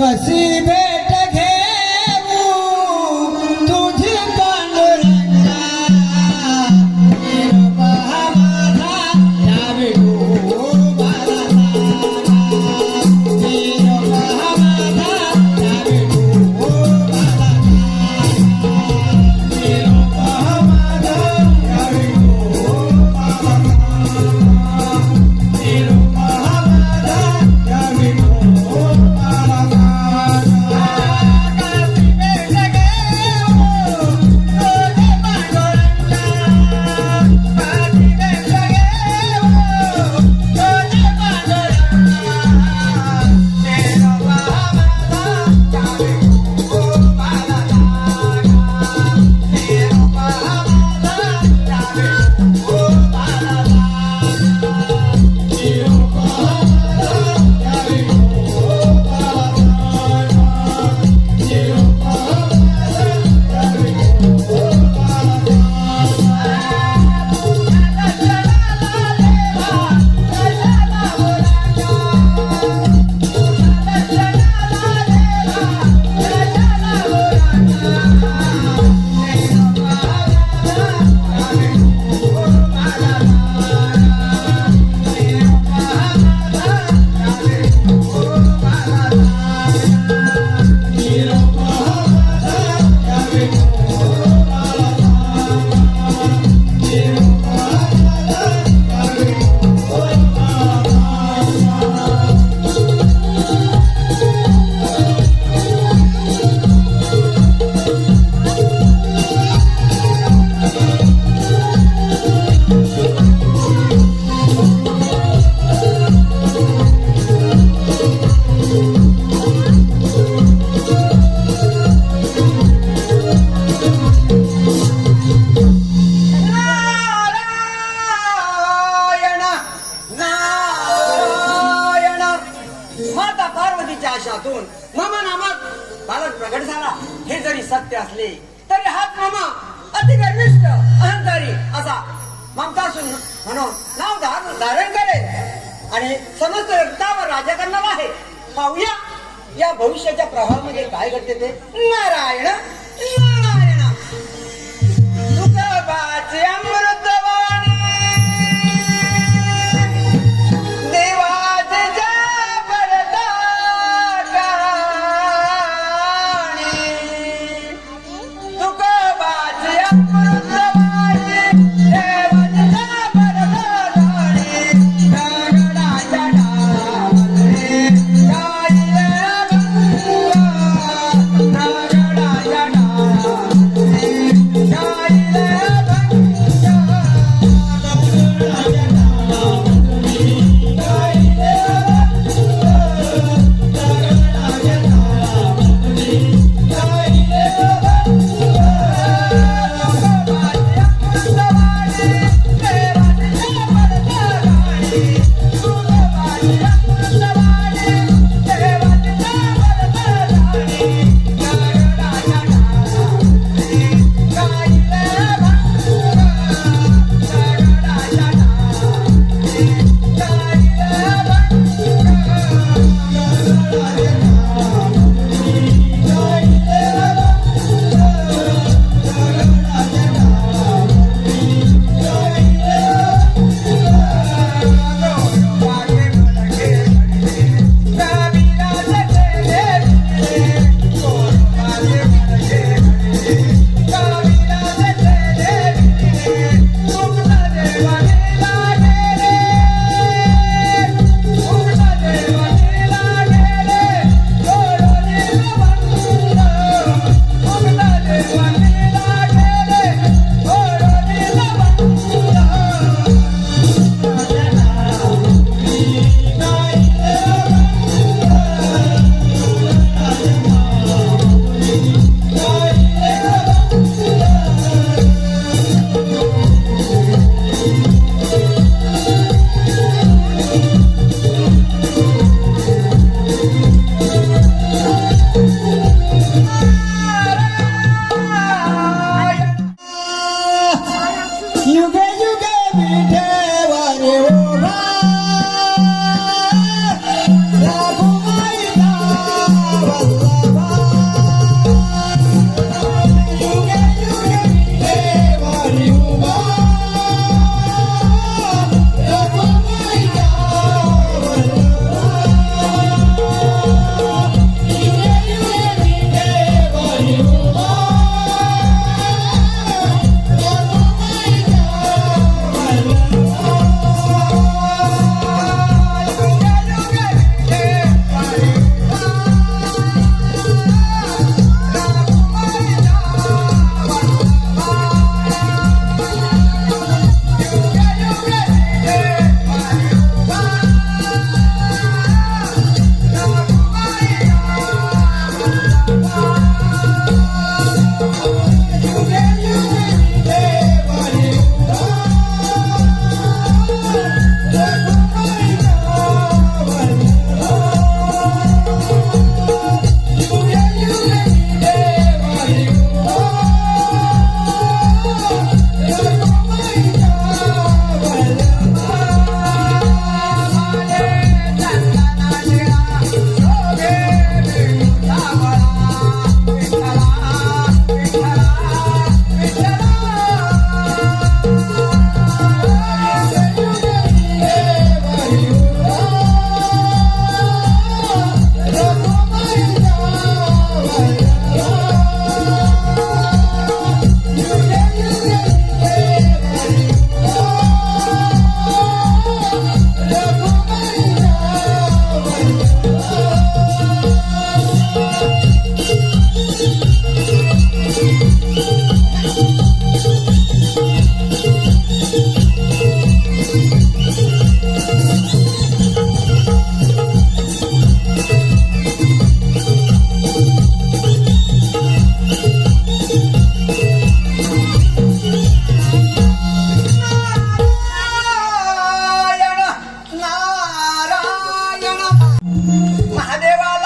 Casi ve. असले तरी हाच मामा अति गर्विष्ठ अहंकारी असा ममतासून म्हणून नाव धार- धारण करेल आणि समस्त रक्तावर राज्य करणार आहे. पाहूया या भविष्याच्या प्रवाहामध्ये काय घडते ते. Narayan Narayan I never.